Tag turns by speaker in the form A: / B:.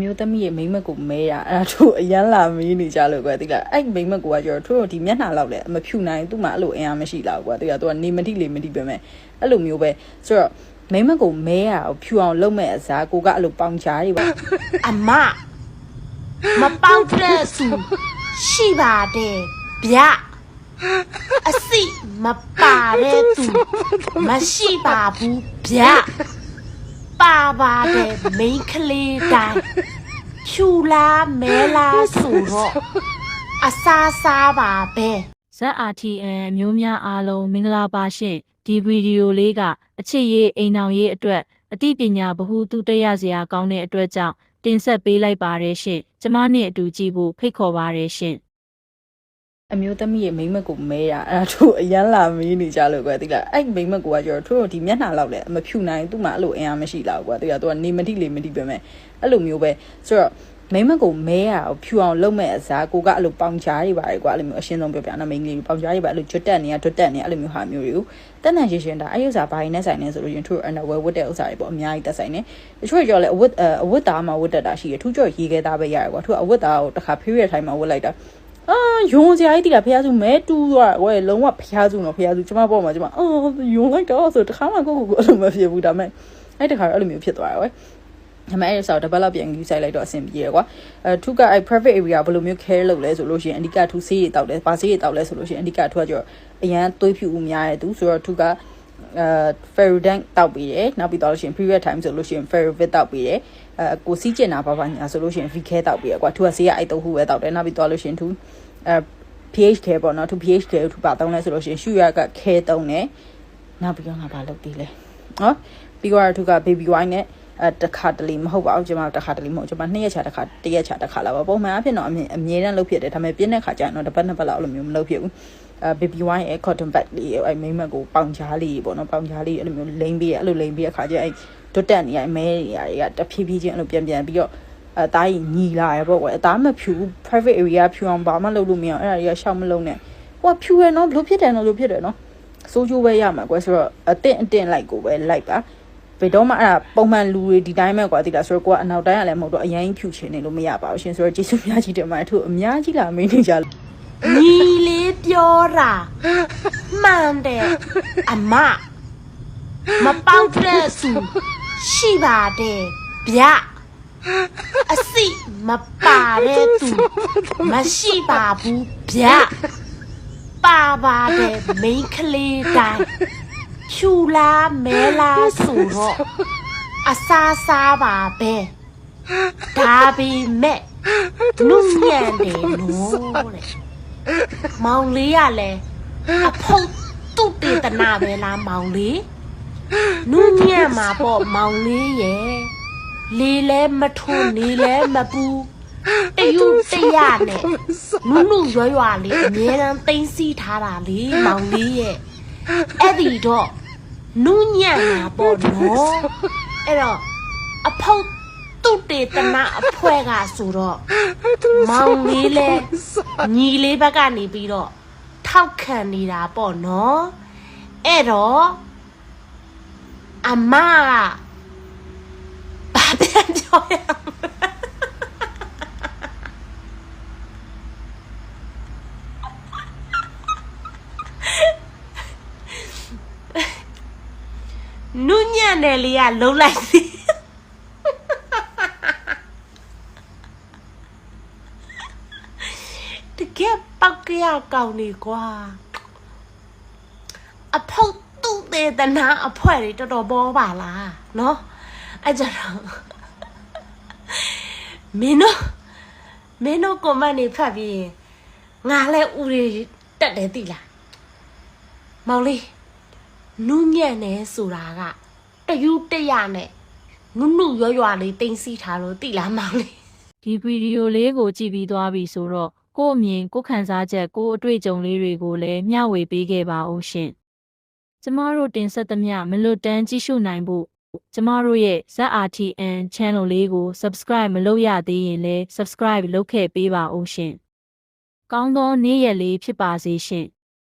A: မျိုးသမီးရဲ့မိန်းမကိုမဲတာအဲ့ဒါတို့အရန်လာမေးနေကြလို့ကွာတိလားအဲ့မိန်းမကိုကကျတော့တို့ဒီမျက်နှာလောက်လဲမဖြူနိုင်သူ့မှာအဲ့လိုအင်အားမရှိလောက်ကွာတိလားသူကနေမတိလေမတိပဲမဲ့အဲ့လိုမျိုးပဲဆိုတော့မိန်းမကိုမဲရအောင်ဖြူအောင်လုပ်မဲ့အစားကိုကအဲ့လိုပေါင်ချားတွေပါ
B: အမမပေါက်တဲ့သူရှိပါတယ်ဗျအစိမပါတဲ့သူမရှိပါဘူးဗျ ပါပါတယ်မိန်းကလေးတိုင်းဖြူလားမဲလားဆိုတော့အစားစားပါပဲ
C: ZRTN အမျိုးများအားလုံးမင်္ဂလာပါရှင်ဒီဗီဒီယိုလေးကအချစ်ရေးအိမ်အောင်ရေးအတွက်အသိပညာဗဟုသုတရစရာကောင်းတဲ့အတွက်ကြောင့်တင်ဆက်ပေးလိုက်ပါရရှင်ကျမနဲ့အတူကြည့်ဖို့ဖိတ်ခေါ်ပါရရှင်
A: အမျိုးသမီးရဲ့မိန်းမကိုမဲတာအဲ့ဒါတို့အရန်လာမေးနေကြလို့ကွာတိလားအဲ့မိန်းမကိုကကျတော့တို့ဒီမျက်နှာလောက်လဲမဖြူနိုင်သူ့မှာအဲ့လိုအင်အားမရှိလောက်ကွာတိလားသူကနေမတိလေမတိပဲမဲ့အဲ့လိုမျိုးပဲဆိုတော့မိန်းမကိုမဲရအောင်ဖြူအောင်လုပ်မဲ့အစားကိုကအဲ့လိုပေါင်ချားတွေပါတယ်ကွာအဲ့လိုမျိုးအရှင်းဆုံးပြောပြနော်မိန်းကလေးပေါင်ချားတွေပါအဲ့လိုကျွတ်တက်နေရကျွတ်တက်နေအဲ့လိုမျိုးဟာမျိုးတွေကိုတက်တန်ရှင်းရှင်းဒါအဲ့ဥစ္စာဘာရင်းနဲ့ဆိုင်နေဆိုလို့ရင်တို့အနဝဲဝတ်တဲ့ဥစ္စာတွေပေါ့အများကြီးတက်ဆိုင်နေတချို့ကြောလဲအဝတ်အဝတ်သားမှာဝတ်တက်တာရှိရထူးကြောရေခဲသားပဲရတယ်ကွာသူကအဝတ်သားကိုတစ်ခါ period time မှာဝတ်လိုက်တာ အာယုံစရာကြီးတိလားဖះစုမဲတူးသွားဝဲလုံးဝဖះစုနော်ဖះစုကျမပေါ့မှာကျမအော်ယုံလိုက်တော့ဆိုတခါမှကိုကိုကိုအဲ့လိုမဖြစ်ဘူးဒါမဲ့အဲ့တခါတော့အဲ့လိုမျိုးဖြစ်သွားတယ်ဝဲဒါမဲ့အဲ့ဆောက်တပတ်လောက်ပြန်ယူဆိုင်လိုက်တော့အဆင်ပြေရကွာအဲထုကအဲ့ private area ဘယ်လိုမျိုး care လုပ်လဲဆိုလို့ရှိရင်အဓိကထုဆေးရတောက်လဲဗာဆေးရတောက်လဲဆိုလို့ရှိရင်အဓိကထုကကြောအရန်သွေးဖြူဦးများရဲ့သူဆိုတော့ထုက အဲ ferrodank တောက်ပြီးတယ်နောက်ပြီးတော့လို့ရှိရင် period time ဆိုလို့ရှိရင် ferrovit တောက်ပြီးတယ်အဲကိုစီးကျင်တာပါပါညာဆိုလို့ရှိရင် vk တောက်ပြီးရကွာထုကဆေးရအဲ့တုံးဟုပဲတောက်တယ်နောက်ပြီးတော့လို့ရှိရင်ထုအဲ pH care ပေါ့နော်သူ pH care ကိုသူပါသုံးလဲဆိုလို့ရှိရင်ရှူရက care သုံးတယ်နောက်ပြီးတော့ငါဘာလုပ်သေးလဲနော်ပြီးတော့သူက baby wine နဲ့ အဲတစ်ခါတလေမဟုတ်ပါဘူးကျွန်မတစ်ခါတလေမဟုတ်ကျွန်မနှစ်ရက်ချာတစ်ခါတစ်ရက်ချာတစ်ခါလာပါပုံမှန်အဖြစ်တော့အမြင်အမြဲတမ်းလုပ်ဖြစ်တယ်ဒါပေမဲ့ပြင်းတဲ့ခါကျရင်တော့တစ်ပတ်နှစ်ပတ်လောက်အဲ့လိုမျိုးမလုပ်ဖြစ်ဘူးအဲ baby wine ရဲ့ cotton bud လေးအဲမိမ့်မက်ကိုပေါင်ချားလေးပေါ့နော်ပေါင်ချားလေးအဲ့လိုမျိုးလိမ့်ပြီးအဲ့လိုလိမ့်ပြီးအခါကျအဲ့ဒွတ်တက်နေရမဲနေရတွေကတဖြည်းဖြည်းချင်းအဲ့လိုပြန်ပြန်ပြီးတော့အသားကြီးညီလာရပေါ့ကွယ်အသားမဖြူ private area ဖြူအောင်ဘာမှလုပ်လို့မရအောင်အဲ့ဒါတွေကရှောက်မလုံးနဲ့ဟိုကဖြူရယ်နော်ဘလို့ဖြစ်တယ်နော်လို့ဖြစ်တယ်နော်စိုးကျိုးပဲရမှာကွယ်ဆိုတော့အတင့်အတင့်လိုက်ကိုပဲလိုက်ပါ ဘယ်တော့မှအဲ့ဒါပုံမှန်လူတွေဒီတိုင်းပဲကွာတိလားဆိုတော့ကိုကအနောက်တိုင်းကလည်းမဟုတ်တော့အရင်ဖြူချင်နေလို့မရပါဘူးရှင်ဆိုတော့ကျေးဇူးများကြီးတင်ပါတယ်သူအများကြီးလာမင်းနေကြလို့
B: ညီလေးပြောတာမှန်တယ်အမမပေါက်တဲ့သူရှိပါတယ်ဗျအစိမပါတဲ့သူမရှိပါဘူးဗျပါပါတယ်မိန်းကလေးတိုင်း ဖြူလားမဲလားဆိုတော့အစားစားပါပဲဒါပေမဲ့နုညံ့တယ်နော်တဲ့မောင်လေးရလဲအဖုတ်တုတ်တေတနာပဲလားမောင်လေးနုညံ့မှာပေါ့မောင်လေးရဲ့လေလဲမထိုးနေလဲမပူတယူတရနဲ့နုနုရွရွလေးအမြဲတမ်းသိမ့်စီထားတာလေမောင်လေးရဲ့ အဲ့ဒီတော့နုညံ့မှာပေါ့နော်အဲ့တော့အဖုတ်တုတ်တေတနာအဖွဲကဆိုတော့မောင်လေးလဲညီလေးဘက်ကနေပြီးတော့ထောက်ခံနေတာပေါ့နော်အဲ့တော့အမကဘာပြန်ပြောရမလဲ နုညံ့တယ်လေးကလုံးလိုက်စီတကယ်ပောက်ကရကောင်းနေကွာအဖုတ်သူ့သေးတနာအဖွဲတွေတော်တော်ပေါ်ပါလားနော်အဲ့ကြတော့မင်းတို့မင်းတို့ကွန်မန့်နေဖတ်ပြီးရင်ငါလဲဦးရီတက်တယ်သိလားမောင်လေး နူးညံ့နေဆိုတာကတယူတရနဲ့နုနုရွရွလေးတင်းစီထားလို့သိလားမောင်လေး
C: ဒီဗီဒီယိုလေးကိုကြည့်ပြီးသွားပြီဆိုတော့ကို့အမြင်ကို့ခံစားချက်ကို့အတွေ့အကြုံလေးတွေကိုလည်းမျှဝေပေးခဲ့ပါဦးရှင်ကျမတို့တင်ဆက်သမျှမလွတ်တမ်းကြည့်ရှုနိုင်ဖို့ကျမတို့ရဲ့ ZRTN channel လေးကို subscribe မလုပ်ရသေးရင်လည်း subscribe လုပ်ခဲ့ပေးပါဦးရှင်ကောင်းသောနေ့ရက်လေးဖြစ်ပါစေရှင်